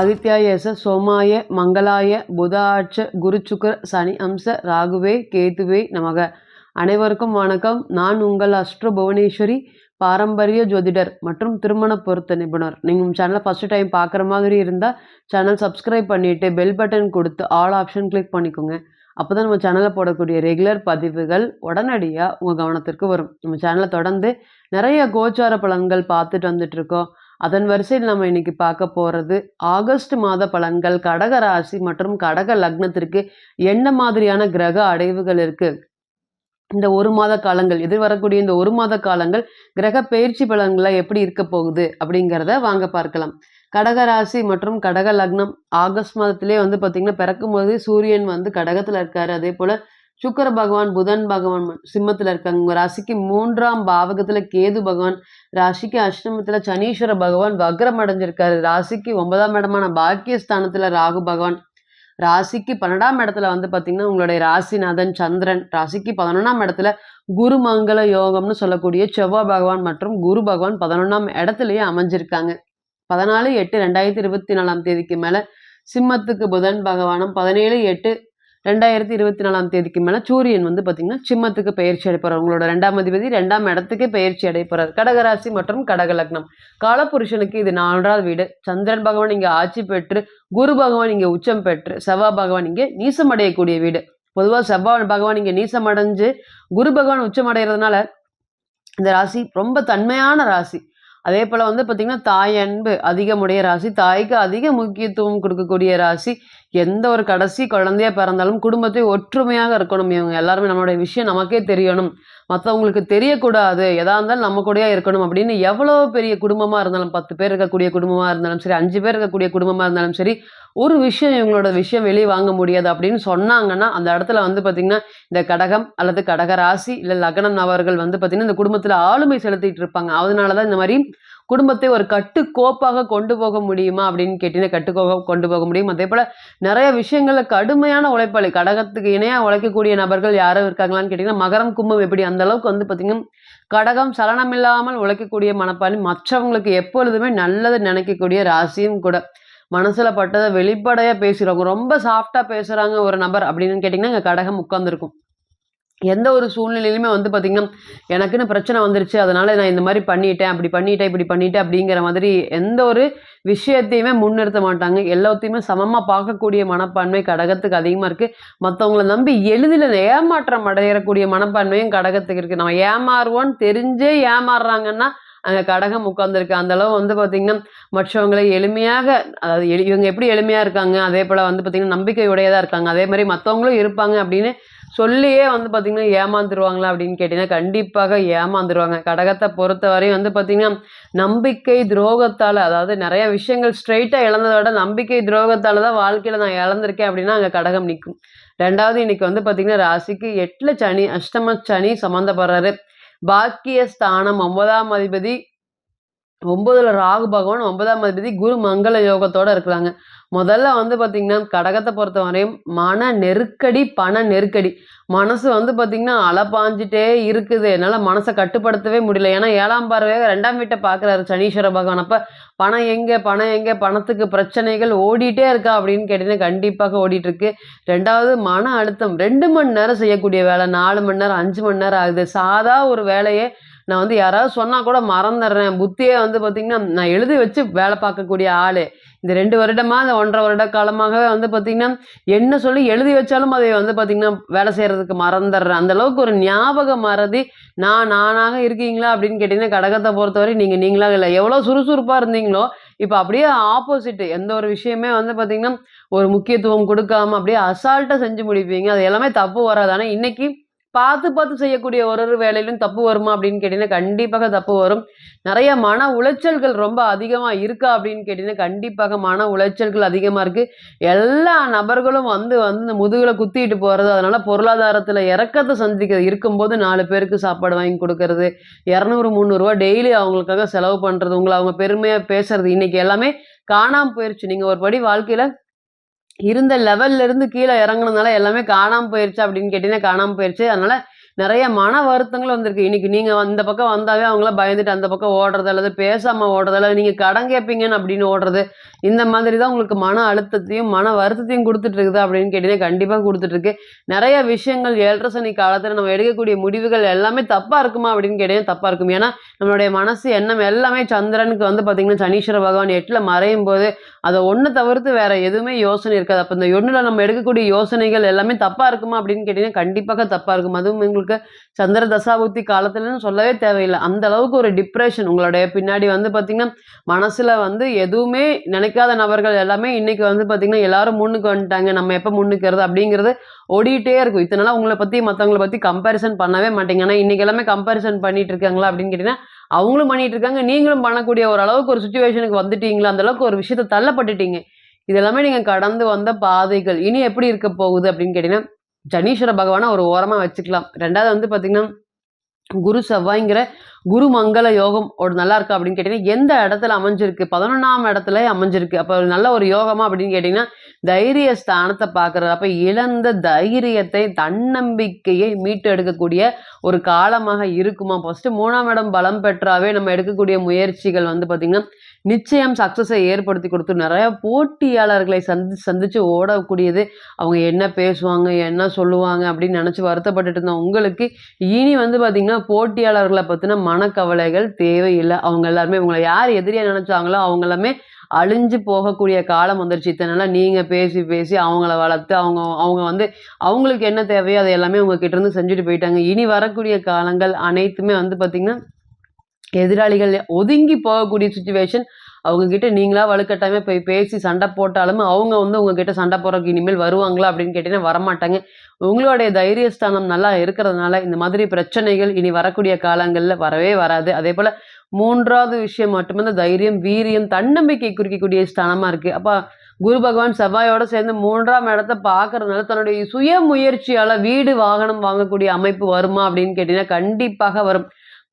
ஆதித்யாயச சோமாய மங்களாய புதாட்ச குருச்சுக்கர் சனி அம்ச ராகுவே கேதுவே நமக. அனைவருக்கும் வணக்கம். நான் உங்கள் அஸ்ட்ரோ புவனேஸ்வரி பாரம்பரிய ஜோதிடர் மற்றும் திருமண பொருத்த நிபுணர். நீங்கள் உங்கள் சேனலை ஃபஸ்ட்டு டைம் பார்க்குற மாதிரி இருந்தால் சேனல் சப்ஸ்கிரைப் பண்ணிவிட்டு பெல் பட்டன் கொடுத்து ஆல் ஆப்ஷன் கிளிக் பண்ணிக்கோங்க. அப்போ தான் நம்ம சேனலில் போடக்கூடிய ரெகுலர் பதிவுகள் உடனடியாக உங்கள் கவனத்திற்கு வரும். நம்ம சேனலை தொடர்ந்து நிறைய கோச்சார பலன்கள் பார்த்துட்டு வந்துட்ருக்கோம் அதன் வரிசையில் நம்ம இன்னைக்கு பார்க்க போகிறது ஆகஸ்ட் மாத பலன்கள் கடக ராசி மற்றும் கடக லக்னத்திற்கு என்ன மாதிரியான கிரக அடைவுகள் இருக்குது இந்த ஒரு மாத காலங்கள் எதிர் வரக்கூடிய இந்த ஒரு மாத காலங்கள் கிரக பயிற்சி பலன்களை எப்படி இருக்க போகுது அப்படிங்கிறத வாங்க பார்க்கலாம். கடகராசி மற்றும் கடக லக்னம் ஆகஸ்ட் மாதத்திலே வந்து பார்த்திங்கன்னா பிறக்கும்போது சூரியன் வந்து கடகத்தில் இருக்கார். அதே போல் சுக்கர பகவான் புதன் பகவான் சிம்மத்தில் இருக்காங்க. உங்கள் ராசிக்கு மூன்றாம் பாவகத்தில் கேது பகவான் ராசிக்கு அஷ்டமத்தில் சனீஸ்வர பகவான் வக்ரம் அடைஞ்சிருக்காரு. ராசிக்கு ஒன்பதாம் இடமான பாக்கியஸ்தானத்தில் ராகு பகவான். ராசிக்கு பன்னெண்டாம் இடத்துல வந்து பார்த்தீங்கன்னா உங்களுடைய ராசிநாதன் சந்திரன். ராசிக்கு பதினொன்றாம் இடத்துல குரு மங்கள யோகம்னு சொல்லக்கூடிய செவ்வாய் பகவான் மற்றும் குரு பகவான் பதினொன்றாம் இடத்துலயே அமைஞ்சிருக்காங்க. பதினாலு எட்டு ரெண்டாயிரத்தி இருபத்தி நாலாம் தேதிக்கு மேலே சிம்மத்துக்கு புதன் பகவானும் பதினேழு எட்டு ரெண்டாயிரத்தி இருபத்தி நாலாம் தேதிக்கு மேலே சூரியன் வந்து பார்த்திங்கன்னா சிம்மத்துக்கு பயிற்சி அடைப்போறார் உங்களோட ரெண்டாம் அதிபதி ரெண்டாம் இடத்துக்கு பயிற்சி அடைப்போறார் கடகராசி மற்றும் கடகலக்னம். காலபுருஷனுக்கு காலப்புருஷனுக்கு இது நான்காவது வீடு. சந்திரன் பகவான் இங்கே ஆட்சி பெற்று குரு பகவான் இங்கே உச்சம் பெற்று செவ்வாய் பகவான் இங்கே நீசம் அடையக்கூடிய வீடு. பொதுவாக செவ்வாய் பகவான் இங்கே நீசம் அடைஞ்சு குரு பகவான் உச்சம் அடைகிறதுனால இந்த ராசி ரொம்ப தன்மையான ராசி. அதே போல் வந்து பார்த்திங்கன்னா தாய் அன்பு அதிகமுடைய ராசி தாய்க்கு அதிக முக்கியத்துவம் கொடுக்கக்கூடிய ராசி. எந்த ஒரு கடைசி குழந்தையா பிறந்தாலும் குடும்பத்தை ஒற்றுமையாக இருக்கணும். இவங்க எல்லாருமே நம்மளுடைய விஷயம் நமக்கே தெரியணும். மற்றவங்களுக்கு தெரியக்கூடாது. எதா இருந்தாலும் நம்ம கூடயே இருக்கணும் அப்படின்னு எவ்வளோ பெரிய குடும்பமாக இருந்தாலும் பத்து பேர் இருக்கக்கூடிய குடும்பமாக இருந்தாலும் சரி அஞ்சு பேர் இருக்கக்கூடிய குடும்பமாக இருந்தாலும் சரி ஒரு விஷயம் இவங்களோட விஷயம் வெளியே வாங்க முடியாது அப்படின்னு சொன்னாங்கன்னா அந்த இடத்துல வந்து பார்த்திங்கன்னா இந்த கடகம் அல்லது கடக ராசி இல்லை லக்னம் நபர்கள் வந்து பார்த்திங்கன்னா இந்த குடும்பத்தில் ஆளுமை செலுத்திட்டு இருப்பாங்க. அதனால தான் இந்த மாதிரி குடும்பத்தை ஒரு கட்டுக்கோப்பாக கொண்டு போக முடியுமா அப்படின்னு கேட்டீங்கன்னா கட்டுக்கோப்பாக கொண்டு போக முடியும். அதே போல் நிறைய விஷயங்களில் கடுமையான உழைப்பாளி கடகத்துக்கு இணையாக உழைக்கக்கூடிய நபர்கள் யாரும் இருக்காங்களான்னு கேட்டிங்கன்னா மகரம் கும்பம் எப்படி அந்த அளவுக்கு வந்து பார்த்திங்கன்னா கடகம் சலனமில்லாமல் உழைக்கக்கூடிய மனப்பாளி மற்றவங்களுக்கு எப்பொழுதுமே நல்லது நினைக்கக்கூடிய ராசியும் கூட. மனசில் பட்டதை வெளிப்படையாக பேசுகிறவங்க ரொம்ப சாஃப்டாக பேசுகிறாங்க ஒரு நபர் அப்படின்னு கேட்டிங்கன்னா இங்கே கடகம் உட்காந்துருக்கும் எந்த ஒரு சூழ்நிலையிலுமே வந்து பார்த்திங்கன்னா எனக்குன்னு பிரச்சனை வந்துருச்சு அதனால் நான் இந்த மாதிரி பண்ணிட்டேன் அப்படி பண்ணிட்டேன் இப்படி பண்ணிட்டேன் அப்படிங்கிற மாதிரி எந்த ஒரு விஷயத்தையுமே முன்னிறுத்த மாட்டாங்க. எல்லாத்தையுமே சமமாக பார்க்கக்கூடிய மனப்பான்மை கடகத்துக்கு அதிகமாக இருக்குது மற்றவங்கள நம்பி எளிதில் ஏமாற்றம் அடையக்கூடிய மனப்பான்மையும் கடகத்துக்கு இருக்குது நம்ம ஏமாறுவோன்னு தெரிஞ்சே ஏமாறுறாங்கன்னா அங்கே கடகம் உட்காந்துருக்கு அந்த அளவு வந்து பார்த்திங்கன்னா மற்றவங்களை எளிமையாக அதாவது எளி இவங்க எப்படி எளிமையாக இருக்காங்க அதே போல் வந்து பார்த்திங்கன்னா நம்பிக்கை உடையதாக இருக்காங்க. அதே மாதிரி மற்றவங்களும் இருப்பாங்க அப்படின்னு சொல்லியே வந்து பார்த்திங்கன்னா ஏமாந்துருவாங்களா அப்படின்னு கேட்டிங்கன்னா கண்டிப்பாக ஏமாந்துருவாங்க. கடகத்தை பொறுத்தவரையும் வந்து பார்த்திங்கன்னா நம்பிக்கை துரோகத்தால் அதாவது நிறைய விஷயங்கள் ஸ்ட்ரெயிட்டாக இழந்ததை விட நம்பிக்கை துரோகத்தால் தான் வாழ்க்கையில் நான் இழந்திருக்கேன் அப்படின்னா அங்கே கடகம் நிற்கும். ரெண்டாவது இன்னைக்கு வந்து பார்த்திங்கன்னா ராசிக்கு எட்டில் சனி அஷ்டம சனி சம்மந்தப்படுறாரு பாக்கிய ஸ்தானம் ஒன்பதாம் அதிபதி ஒன்பதுல ராகு பகவான் ஒன்பதாம் அதிபதி குரு மங்கள யோகத்தோட இருக்கிறாங்க. முதல்ல வந்து பார்த்திங்கன்னா கடகத்தை பொறுத்த வரையும் மன நெருக்கடி பண நெருக்கடி. மனசு வந்து பார்த்திங்கன்னா அலப்பாஞ்சிட்டே இருக்குது. என்னால் மனசை கட்டுப்படுத்தவே முடியல. ஏன்னா ஏழாம் பார்வையாக ரெண்டாம் வீட்டை பார்க்குறாரு சனீஸ்வர பகவான். அப்போ பணம் எங்கே பணம் எங்கே பணத்துக்கு பிரச்சனைகள் ஓடிட்டே இருக்கா அப்படின்னு கேட்டிங்கன்னா கண்டிப்பாக ஓடிட்டுருக்கு. ரெண்டாவது மன அழுத்தம். ரெண்டு மணி நேரம் செய்யக்கூடிய வேலை. நாலு மணி நேரம் அஞ்சு மணி நேரம் ஆகுது. சாதா ஒரு வேலையே நான் வந்து யாராவது சொன்னால் கூட மறந்துடுறேன். புத்தியே வந்து பார்த்திங்கன்னா நான் எழுதி வச்சு வேலை பார்க்கக்கூடிய ஆள். இந்த ரெண்டு வருடமாக இந்த ஒன்றரை வருட காலமாகவே வந்து பார்த்திங்கன்னா என்ன சொல்லி எழுதி வச்சாலும் அதை வந்து பார்த்திங்கன்னா வேலை செய்கிறதுக்கு மறந்துடுறேன். அந்த அளவுக்கு ஒரு ஞாபக மறதி நான் நானாக இருக்கீங்களா அப்படின்னு கேட்டிங்கன்னா கடகத்தை பொறுத்தவரை நீங்கள் நீங்களாக இல்லை. எவ்வளோ சுறுசுறுப்பாக இருந்தீங்களோ இப்போ அப்படியே ஆப்போசிட் எந்த ஒரு விஷயமே வந்து பார்த்திங்கன்னா ஒரு முக்கியத்துவம் கொடுக்காம அப்படியே அசால்ட்டாக செஞ்சு முடிப்பீங்க. அது எல்லாமே தப்பு வராது. ஆனால் இன்றைக்கி பார்த்து பார்த்து செய்யக்கூடிய ஒரு ஒரு வேலையிலும் தப்பு வருமா அப்படின்னு கேட்டிங்கன்னா கண்டிப்பாக தப்பு வரும். நிறைய மன உளைச்சல்கள் ரொம்ப அதிகமாக இருக்கா அப்படின்னு கேட்டிங்கன்னா கண்டிப்பாக மன உளைச்சல்கள் அதிகமாக இருக்குது எல்லா நபர்களும் வந்து வந்து இந்த முதுகில் குத்திட்டு போகிறது அதனால் பொருளாதாரத்தில் இறக்கத்தை சந்திக்க இருக்கும்போது நாலு பேருக்கு சாப்பாடு வாங்கி கொடுக்கறது இரநூறு முந்நூறுரூவா டெய்லி அவங்களுக்காக செலவு பண்ணுறது உங்களை அவங்க பெருமையாக பேசுறது இன்றைக்கி எல்லாமே காணாமல் போயிடுச்சு நீங்கள் ஒரு படி வாழ்க்கையில் இருந்த லெவல்ல இருந்து கீழே இறங்குனதுனால எல்லாமே காணாம போயிருச்சு அப்படின்னு கேட்டீங்கன்னா காணாம போயிருச்சு. அதனால நிறைய மன வருத்தங்கள் வந்திருக்கு. இன்னைக்கு நீங்கள் அந்த பக்கம் வந்தாவே அவங்கள பயந்துட்டு அந்த பக்கம் ஓடுறது, அல்லது பேசாமல் ஓடுறது, அல்லது நீங்கள் கடன் கேட்பீங்கன்னு அப்படின்னு ஓடுறது. இந்த மாதிரி தான் உங்களுக்கு மன அழுத்தத்தையும், மன வருத்தத்தையும் கொடுத்துட்டு இருக்குது அப்படின்னு கேட்டீங்கன்னா, கண்டிப்பாக கொடுத்துட்ருக்கு இருக்கு. விஷயங்கள் ஏழரை சனி காலத்தில் நம்ம எடுக்கக்கூடிய முடிவுகள் எல்லாமே தப்பாக இருக்குமா அப்படின்னு கேட்டீங்கன்னா, தப்பாக இருக்கும். ஏன்னா, நம்மளுடைய மனசு, எண்ணம் எல்லாமே சந்திரனுக்கு வந்து பார்த்தீங்கன்னா, சனீஸ்வர பகவான் எட்டில் மறையும் போது அதை ஒன்று தவிர்த்து வேற எதுவுமே யோசனை இருக்காது. அப்போ இந்த ஒன்றில் நம்ம எடுக்கக்கூடிய யோசனைகள் எல்லாமே தப்பாக இருக்குமா அப்படின்னு கேட்டீங்கன்னா, கண்டிப்பாக தப்பாக இருக்கும். அதுவும் உங்களுக்கு சந்திர தசாபுக்தி காலத்துலன்னு சொல்லவே தேவையில்லை அந்த அளவுக்கு ஒரு டிப்ரெஷன் உங்களுடைய பின்னாடி வந்து பார்த்தீங்கன்னா, மனசுல வந்து எதுவுமே நினைக்காத நபர்கள் எல்லாமே இன்னைக்கு வந்து பார்த்தீங்கன்னா, எல்லாரும் முன்னுக்கு வந்துட்டாங்க. நம்ம எப்போ முன்னுக்கிறது அப்படிங்கிறது ஓடிட்டே இருக்கும். இத்தனை நாளா உங்களை பற்றி மத்தவங்கள பற்றி கம்பேரிசன் பண்ணவே மாட்டேங்க ஆனால் இன்றைக்கி எல்லாமே கம்பேரிசன் பண்ணிட்டு இருக்காங்களா அப்படின்னு கேட்டிங்கன்னா அவங்களும் பண்ணிட்டு இருக்காங்க. நீங்களும் பண்ணக்கூடிய ஒரு அளவுக்கு ஒரு சுச்சுவேஷனுக்கு வந்துட்டீங்களா? அந்த அளவுக்கு ஒரு விஷயத்தை தள்ளப்பட்டுட்டீங்க. இதெல்லாமே நீங்கள் கடந்து வந்த பாதைகள். இனி எப்படி இருக்க போகுது அப்படின்னு கேட்டீங்கன்னா, சனீஸ்வர பகவானை ஒரு ஓரமாக வச்சுக்கலாம். ரெண்டாவது வந்து பார்த்திங்கன்னா குரு செவ்வாய்ங்கிற குரு மங்கள யோகம் ஒரு நல்லா இருக்கா அப்படின்னு கேட்டீங்கன்னா, எந்த இடத்துல அமைஞ்சிருக்கு? 11ஆம் இடத்துல அமைஞ்சிருக்கு. அப்போ ஒரு நல்ல ஒரு யோகமா அப்படின்னு கேட்டிங்கன்னா தைரிய ஸ்தானத்தை பார்க்குறது. அப்போ இழந்த தைரியத்தை, தன்னம்பிக்கையை மீட்டு எடுக்கக்கூடிய ஒரு காலமாக இருக்குமா? ஃபர்ஸ்ட்டு மூணாம் இடம் பலம் பெற்றாவே நம்ம எடுக்கக்கூடிய முயற்சிகள் வந்து பார்த்திங்கன்னா நிச்சயம் சக்ஸஸை ஏற்படுத்தி கொடுத்து நிறைய போட்டியாளர்களை சந்தி சந்திச்சு ஓடக்கூடியது. அவங்க என்ன பேசுவாங்க? என்ன சொல்லுவாங்க? அப்படின்னு நினச்சி வருத்தப்பட்டுட்டு இருந்தோம் உங்களுக்கு, இனி வந்து பார்த்திங்கன்னா போட்டியாளர்களை பற்றின மனக்கவலைகள் தேவையில்லை அவங்க எல்லாருமே உங்கள யார் எதிரியா நினைச்சாங்களோ அவங்க எல்லாமே அழிஞ்சு போகக்கூடிய காலம் வந்துருச்சு. இத்தனை நீங்கள் நீங்க பேசி, பேசி அவங்கள வளர்த்து, அவங்க அவங்க வந்து அவங்களுக்கு என்ன தேவையோ அதை எல்லாமே உங்ககிட்ட இருந்து செஞ்சுட்டு போயிட்டாங்க. இனி வரக்கூடிய காலங்கள் அனைத்துமே வந்து பார்த்திங்கன்னா எதிராளிகள் ஒதுங்கி போகக்கூடிய சுச்சுவேஷன் அவங்கக்கிட்ட நீங்களா வலுக்கட்டாயமா போய் பேசி சண்டை போட்டாலும், அவங்க வந்து உங்ககிட்ட சண்டை போடுறதுக்கு இனிமேல் வருவாங்களா அப்படின்னு கேட்டீங்கன்னா, வரமாட்டாங்க. உங்களுடைய தைரியஸ்தானம் நல்லா இருக்கிறதுனால, இந்த மாதிரி பிரச்சனைகள் இனி வரக்கூடிய காலங்களில் வரவே வராது. அதே போல் மூன்றாவது விஷயம் மட்டுமே இந்த தைரியம், வீரியம், தன்னம்பிக்கை குறிக்கக்கூடிய ஸ்தானமாக இருக்குது அப்போ குரு பகவான் செவ்வாயோட சேர்ந்து மூன்றாம் இடத்த பார்க்கறதுனால, தன்னுடைய சுய முயற்சியால் வீடு, வாகனம் வாங்கக்கூடிய அமைப்பு வருமா அப்படின்னு கேட்டிங்கன்னா கண்டிப்பாக வரும்.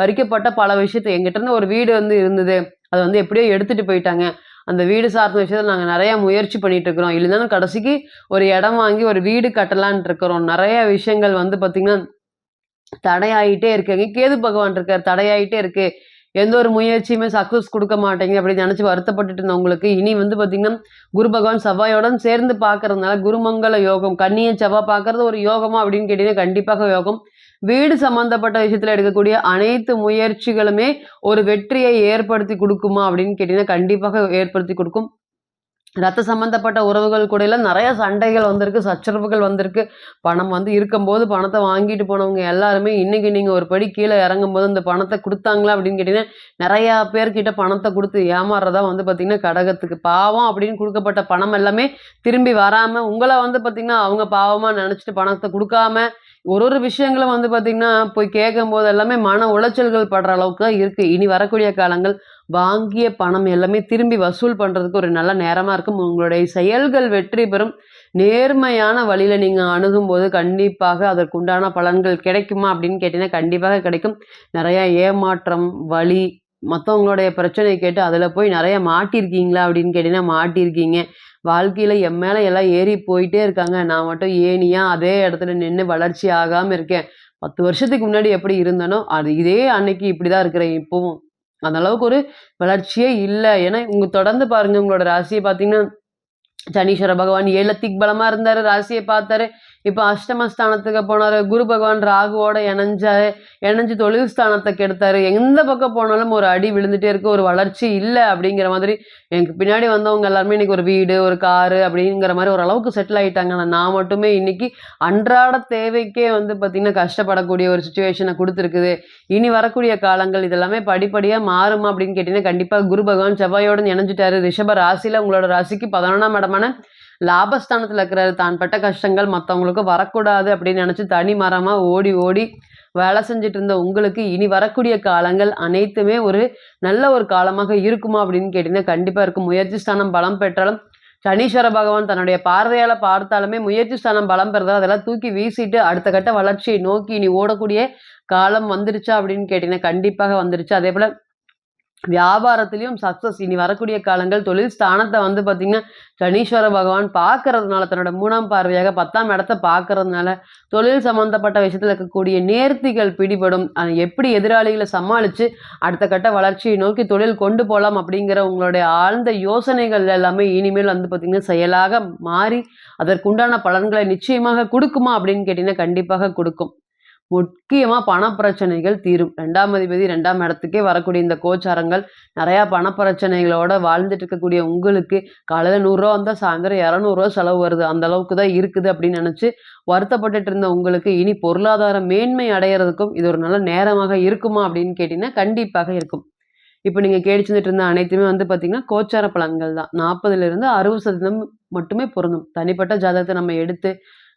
பறிக்கப்பட்ட பல விஷயத்தை எங்கிட்ட இருந்து ஒரு வீடு வந்து இருந்தது. அது வந்து எப்படியோ எடுத்துட்டு போயிட்டாங்க. அந்த வீடு சார்ந்த விஷயத்தில் நாங்கள் நிறையா முயற்சி பண்ணிகிட்டு இருக்கிறோம். இல்லைனாலும் கடைசிக்கு ஒரு இடம் வாங்கி ஒரு வீடு கட்டலான் இருக்கிறோம். நெறைய விஷயங்கள் வந்து பார்த்திங்கன்னா தடையாயிட்டே இருக்குங்க. கேது பகவான் இருக்கார் தடையாயிட்டே இருக்கு. எந்த ஒரு முயற்சியுமே சக்ஸஸ் கொடுக்க மாட்டேங்குது அப்படின்னு நினச்சி வருத்தப்பட்டுட்டு இருந்தவங்களுக்கு, இனி வந்து பார்த்தீங்கன்னா, குரு பகவான் செவ்வாயோடன் சேர்ந்து பார்க்கறதுனால, குருமங்கள யோகம். கண்ணியை செவ்வாய் பார்க்கறது ஒரு யோகமா அப்படின்னு கேட்டிங்கன்னா கண்டிப்பாக யோகம். வீடு சம்மந்தப்பட்ட விஷயத்துல எடுக்கக்கூடிய அனைத்து முயற்சிகளுமே ஒரு வெற்றியை ஏற்படுத்தி கொடுக்குமா அப்படின்னு கேட்டீங்கன்னா, கண்டிப்பாக ஏற்படுத்தி கொடுக்கும் ரத்த சம்மந்தப்பட்ட உறவுகள் கூட எல்லாம் நிறைய சண்டைகள் வந்திருக்கு, சச்சரவுகள் வந்திருக்கு. பணம் வந்து இருக்கும்போது பணத்தை வாங்கிட்டு போனவங்க எல்லாருமே, இன்னைக்கு நீங்க ஒரு படி கீழ இறங்கும்போது அந்த பணத்தை கொடுத்தாங்களா அப்படின்னு கேட்டீங்கன்னா, நிறையா பேர்கிட்ட பணத்தை கொடுத்து ஏமாறுறதா வந்து பார்த்தீங்கன்னா, கடகத்துக்கு. பாவம் அப்படின்னு கொடுக்கப்பட்ட பணம் எல்லாமே திரும்பி வராம, உங்களை வந்து பார்த்திங்கன்னா அவங்க பாவமா நினச்சிட்டு பணத்தை கொடுக்காம ஒரு ஒரு விஷயங்களும் வந்து பார்த்தீங்கன்னா, போய் கேட்கும்போது எல்லாமே மன உளைச்சல்கள் படுற அளவுக்கு தான் இருக்குது இனி வரக்கூடிய காலங்கள் வாங்கிய பணம் எல்லாமே திரும்பி வசூல் பண்ணுறதுக்கு ஒரு நல்ல நேரமாக இருக்கும். உங்களுடைய செயல்கள் வெற்றி பெறும். நேர்மையான வழியில் நீங்கள் அணுகும்போது, கண்டிப்பாக அதற்குண்டான பலன்கள் கிடைக்குமா அப்படின்னு கேட்டிங்கன்னா கண்டிப்பாக கிடைக்கும். நிறையா ஏமாற்றம், வலி, மற்றவங்களுடைய பிரச்சனையை கேட்டு அதில் போய் நிறைய மாட்டியிருக்கீங்களா அப்படின்னு கேட்டிங்கன்னா மாட்டியிருக்கீங்க. வாழ்க்கையில் என் மேலே எல்லாம் ஏறி போயிட்டே இருக்காங்க. நான் மட்டும் ஏனியா அதே இடத்துல நின்று வளர்ச்சி ஆகாமல் இருக்கேன். 10 வருஷத்துக்கு முன்னாடி எப்படி இருந்தேனோ, அது இதே அன்னைக்கு இப்படி தான் இருக்கிறேன் இப்போவும் அந்த அளவுக்கு ஒரு வளர்ச்சியே இல்லை ஏன்னா, உங்க தொடர்ந்து பாருங்க உங்களோட ராசியை பார்த்தீங்கன்னா, சனீஸ்வர பகவான் 7ல திக்பலமாக இருந்தாரு. ராசியை பார்த்தாரு. இப்போ அஷ்டமஸ்தானத்துக்கு போனார் குரு பகவான் ராகுவோட இணைஞ்சாரு. இணைஞ்சு தொழில் ஸ்தானத்தை கெடுத்தாரு. எந்த பக்கம் போனாலும் ஒரு அடி விழுந்துட்டே இருக்கு. ஒரு வளர்ச்சி இல்லை அப்படிங்கிற மாதிரி, எனக்கு பின்னாடி வந்தவங்க எல்லாருமே இன்னைக்கு ஒரு வீடு, ஒரு காரு அப்படிங்கிற மாதிரி ஓரளவுக்கு செட்டில் ஆயிட்டாங்க. நான் மட்டுமே இன்னைக்கு அன்றாட தேவைக்கே வந்து பார்த்தீங்கன்னா, கஷ்டப்படக்கூடிய ஒரு சுச்சுவேஷனை கொடுத்துருக்குது இனி வரக்கூடிய காலங்கள் இதெல்லாமே படிப்படியாக மாறுமா அப்படின்னு கேட்டீங்கன்னா, கண்டிப்பாக குரு பகவான் செவ்வாயோட இணைஞ்சிட்டாரு ரிஷப ராசியில் உங்களோட ராசிக்கு 11ஆம் இடமான லாபஸ்தானத்தில் இருக்கிறாரு. தான் பட்ட கஷ்டங்கள் மற்றவங்களுக்கு வரக்கூடாது அப்படின்னு நினச்சி தனி மரமாக ஓடி, ஓடி வேலை செஞ்சுட்டு இருந்த உங்களுக்கு, இனி வரக்கூடிய காலங்கள் அனைத்துமே ஒரு நல்ல ஒரு காலமாக இருக்குமா அப்படின்னு கேட்டிங்கன்னா கண்டிப்பாக இருக்கும். முயற்சி ஸ்தானம் பலம் பெற்றாலும், சனீஸ்வர பகவான் தன்னுடைய பார்வையால் பார்த்தாலுமே முயற்சி ஸ்தானம் பலம் பெறுதா அதெல்லாம் தூக்கி வீசிட்டு, அடுத்த கட்ட வளர்ச்சியை நோக்கி இனி ஓடக்கூடிய காலம் வந்துருச்சா அப்படின்னு கேட்டிங்கன்னா கண்டிப்பாக வந்துருச்சு. அதேபோல வியாபாரத்திலையும் சக்சஸ் இனி வரக்கூடிய காலங்கள் தொழில் ஸ்தானத்தை வந்து பார்த்தீங்கன்னா சனீஸ்வர பகவான் பார்க்கறதுனால தன்னோட மூணாம் பார்வையாக பத்தாம் இடத்த பார்க்கறதுனால தொழில் சம்பந்தப்பட்ட விஷயத்தில் இருக்கக்கூடிய நேர்த்திகள் பிடிபடும். அது எப்படி எதிராளிகளை சமாளித்து அடுத்த கட்ட வளர்ச்சியை நோக்கி தொழில் கொண்டு போகலாம் அப்படிங்கிற உங்களுடைய ஆழ்ந்த யோசனைகள் எல்லாமே இனிமேல் வந்து பார்த்திங்கன்னா செயலாக மாறி அதற்குண்டான பலன்களை நிச்சயமாக கொடுக்குமா அப்படின்னு கேட்டிங்கன்னா கண்டிப்பாக கொடுக்கும். முக்கியமாக பண பிரச்சனைகள் தீரும். ரெண்டாம் அதிபதி ரெண்டாம் இடத்துக்கே வரக்கூடிய இந்த கோச்சாரங்கள் நிறையா பண பிரச்சனைகளோட வாழ்ந்துட்டு இருக்கக்கூடிய உங்களுக்கு காலையில் நூறுரூவா வந்தால் சாயந்தரம் இரநூறுவா செலவு வருது. அந்த அளவுக்கு தான் இருக்குது அப்படின்னு நினச்சி வருத்தப்பட்டுட்டு இருந்த உங்களுக்கு இனி பொருளாதார மேன்மை அடையிறதுக்கும் இது ஒரு நல்ல நேரமாக இருக்குமா அப்படின்னு கேட்டிங்கன்னா கண்டிப்பாக இருக்கும். இப்போ நீங்கள் கேடிச்சுட்டு இருந்த அனைத்துமே வந்து பார்த்திங்கன்னா கோச்சார பலன்கள் தான். நாற்பதுலேருந்து அறுபது சதவீதம் மட்டுமே பொருந்தும். தனிப்பட்ட ஜாதகத்தை நம்ம எடுத்து